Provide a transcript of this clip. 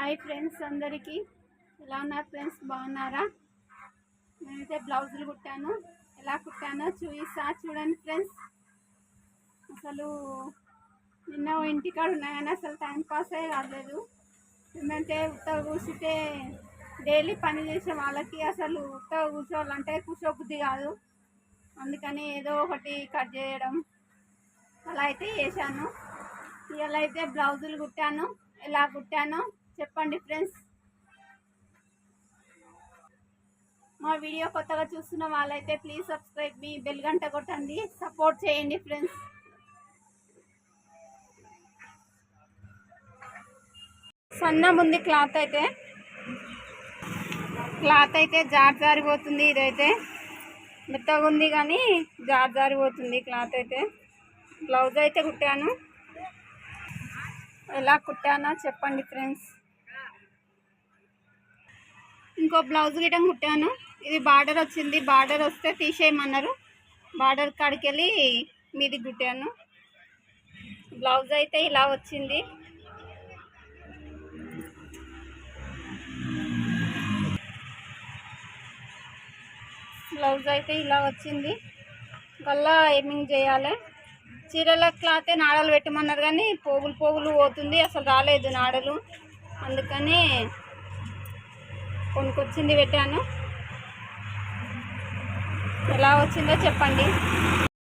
Hi friends అందరికీ. ఎలా ఉన్నారు ఫ్రెండ్స్? బాగున్నారా? నేనైతే బ్లౌజులు కుట్టాను. ఎలా కుట్టానో చూపిస్తా. చూడండి ఫ్రెండ్స్. అసలు నిన్న ఇంటికాడ ఉన్నా కానీ అసలు టైం పాస్ అయ్యి కాలేదు. ఏమంటే ఉత్త కూర్చుంటే డైలీ పని చేసే వాళ్ళకి అసలు ఉత్త కూర్చోవాలంటే కూర్చోబుద్ధి కాదు. అందుకని ఏదో ఒకటి కట్ చేయడం. అలా అయితే చేశాను. ఇలా అయితే బ్లౌజులు కుట్టాను. ఎలా కుట్టానో చెప్పండి ఫ్రెండ్స్. మా వీడియో కొత్తగా చూస్తున్న వాళ్ళైతే ప్లీజ్ సబ్స్క్రైబ్ మీ బెల్ గంట కొట్టండి. సపోర్ట్ చేయండి ఫ్రెండ్స్. సన్న ఉంది క్లాత్ అయితే. క్లాత్ అయితే జార్ జారిపోతుంది ఇదైతే. మెత్తగా ఉంది కానీ జార్ జారిపోతుంది క్లాత్ అయితే. బ్లౌజ్ అయితే కుట్టాను. ఎలా కుట్టానో చెప్పండి ఫ్రెండ్స్. ఇంకో బ్లౌజ్ గిటం కుట్టాను. ఇది బార్డర్ వచ్చింది. బార్డర్ వస్తే తీసేయమన్నారు. బార్డర్ కాడికి వెళ్ళి మీది కుట్టాను. బ్లౌజ్ అయితే ఇలా వచ్చింది. బ్లౌజ్ అయితే ఇలా వచ్చింది. గల్లా ఏమింగ్ చేయాలి? చీరల క్లాతే నాడలు పెట్టమన్నారు కానీ పోగులు పోగులు పోతుంది. అసలు రాలేదు నాడలు. అందుకని కొనుక్కొచ్చింది పెట్టాను. ఎలా వచ్చిందో చెప్పండి.